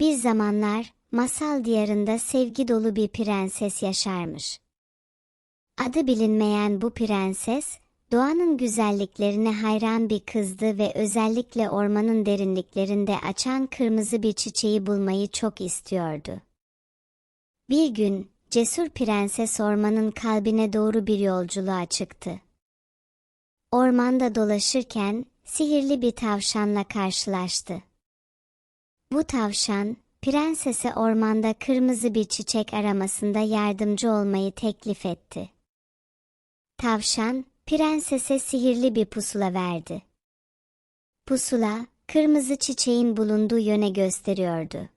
Bir zamanlar, masal diyarında sevgi dolu bir prenses yaşarmış. Adı bilinmeyen bu prenses, doğanın güzelliklerine hayran bir kızdı ve özellikle ormanın derinliklerinde açan kırmızı bir çiçeği bulmayı çok istiyordu. Bir gün, cesur prenses ormanın kalbine doğru bir yolculuğa çıktı. Ormanda dolaşırken, sihirli bir tavşanla karşılaştı. Bu tavşan, prensese ormanda kırmızı bir çiçek aramasında yardımcı olmayı teklif etti. Tavşan, prensese sihirli bir pusula verdi. Pusula, kırmızı çiçeğin bulunduğu yöne gösteriyordu.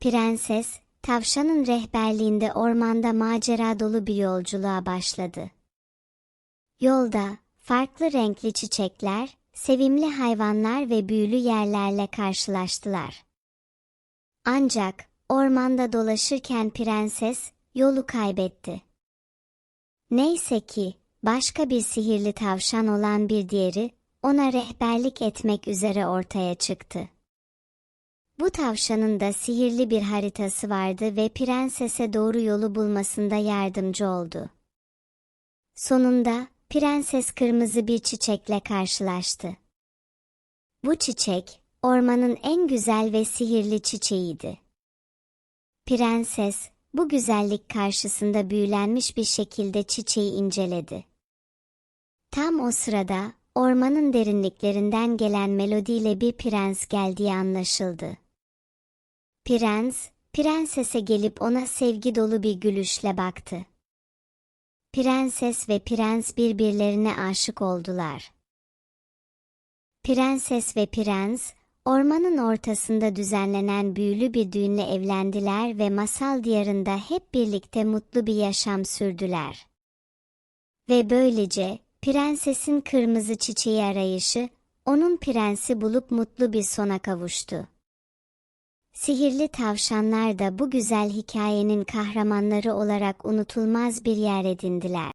Prenses, tavşanın rehberliğinde ormanda macera dolu bir yolculuğa başladı. Yolda, farklı renkli çiçekler, sevimli hayvanlar ve büyülü yerlerle karşılaştılar. Ancak, ormanda dolaşırken prenses, yolu kaybetti. Neyse ki, başka bir sihirli tavşan olan bir diğeri, ona rehberlik etmek üzere ortaya çıktı. Bu tavşanın da sihirli bir haritası vardı ve prensese doğru yolu bulmasında yardımcı oldu. Sonunda, prenses kırmızı bir çiçekle karşılaştı. Bu çiçek, ormanın en güzel ve sihirli çiçeğiydi. Prenses, bu güzellik karşısında büyülenmiş bir şekilde çiçeği inceledi. Tam o sırada, ormanın derinliklerinden gelen melodiyle bir prens geldiği anlaşıldı. Prens, prensese gelip ona sevgi dolu bir gülüşle baktı. Prenses ve prens birbirlerine aşık oldular. Prenses ve prens, ormanın ortasında düzenlenen büyülü bir düğünle evlendiler ve masal diyarında hep birlikte mutlu bir yaşam sürdüler. Ve böylece, prensesin kırmızı çiçeği arayışı, onun prensi bulup mutlu bir sona kavuştu. Sihirli tavşanlar da bu güzel hikayenin kahramanları olarak unutulmaz bir yer edindiler.